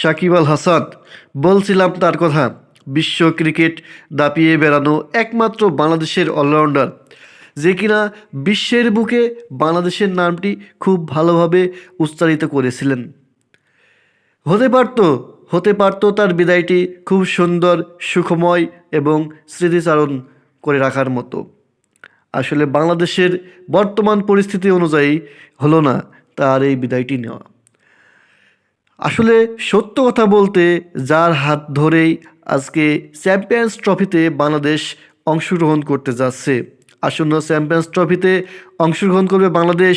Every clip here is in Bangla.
সাকিব আল হাসান, বলছিলাম তার কথা, বিশ্ব ক্রিকেট দাপিয়ে বেড়ানো একমাত্র বাংলাদেশের অলরাউন্ডার। যে কিনা বিশ্বের বুকে বাংলাদেশের নামটি খুব ভালোভাবে উচ্চারিত করেছিলেন। হতে পারতো হতে পারতো তার বিদায়টি খুব সুন্দর, সুখময় এবং স্মৃতিচারণ করে রাখার মতো। আসলে বাংলাদেশের বর্তমান পরিস্থিতি অনুযায়ী হলো না তার এই বিদায়টি নেওয়া। আসলে সত্য কথা বলতে যার হাত ধরেই আজকে চ্যাম্পিয়ন্স ট্রফিতে বাংলাদেশ অংশগ্রহণ করতে যাচ্ছে। আসন্ন চ্যাম্পিয়ন্স ট্রফিতে অংশগ্রহণ করবে বাংলাদেশ,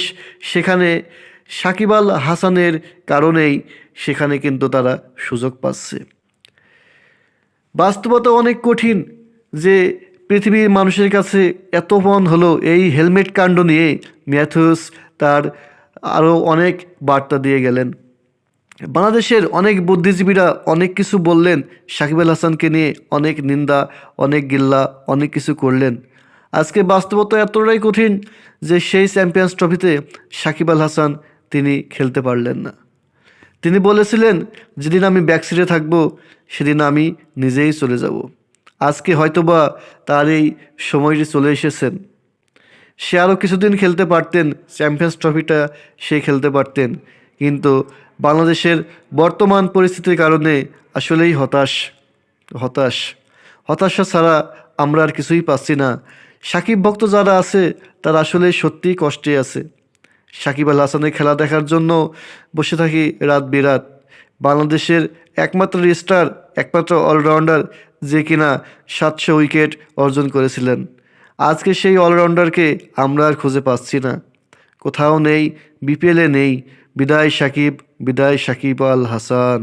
সেখানে সাকিব আল হাসানের কারণেই সেখানে কিন্তু তারা সুযোগ পাচ্ছে। বাস্তবতা অনেক কঠিন যে পৃথিবীর মানুষের কাছে এত মন হলো এই হেলমেট কাণ্ড নিয়ে। ম্যাথুস তার আরও অনেক বার্তা দিয়ে গেলেন। বাংলাদেশের অনেক বুদ্ধিজীবীরা অনেক কিছু বললেন, সাকিব আল হাসানকে নিয়ে অনেক নিন্দা, অনেক গিল্লা, অনেক কিছু করলেন। আজকে বাস্তবতা এতটাই কঠিন যে সেই চ্যাম্পিয়ন্স ট্রফিতে সাকিব আল হাসান তিনি খেলতে পারলেন না। তিনি বলেছিলেন, যেদিন আমি ব্যাকসিটে থাকব, সেদিন আমি নিজেই চলে যাব। আজকে হয়তোবা তার এই সময়টি চলে এসেছেন। সে আরও কিছুদিন খেলতে পারতেন, চ্যাম্পিয়ন্স ট্রফিটা সে খেলতে পারতেন। কিন্তু বাংলাদেশের বর্তমান পরিস্থিতির কারণে আসলেই হতাশ হতাশ। হতাশা ছাড়া আমরা আর কিছুই পাচ্ছি না। সাকিব ভক্ত যারা আছে, তারা আসলে সত্যিই কষ্টে আছে। সাকিব আল হাসানের খেলা দেখার জন্য বসে থাকি রাত বিরাত। বাংলাদেশের একমাত্র স্টার, একমাত্র অলরাউন্ডার যে কিনা সাতশো উইকেট অর্জন করেছিলেন। আজকে সেই অলরাউন্ডারকে আমরা আর খুঁজে পাচ্ছি না। কোথাও নেই, বিপিএলে নেই। বিদায় সাকিব বিদায় সাকিব আল হাসান।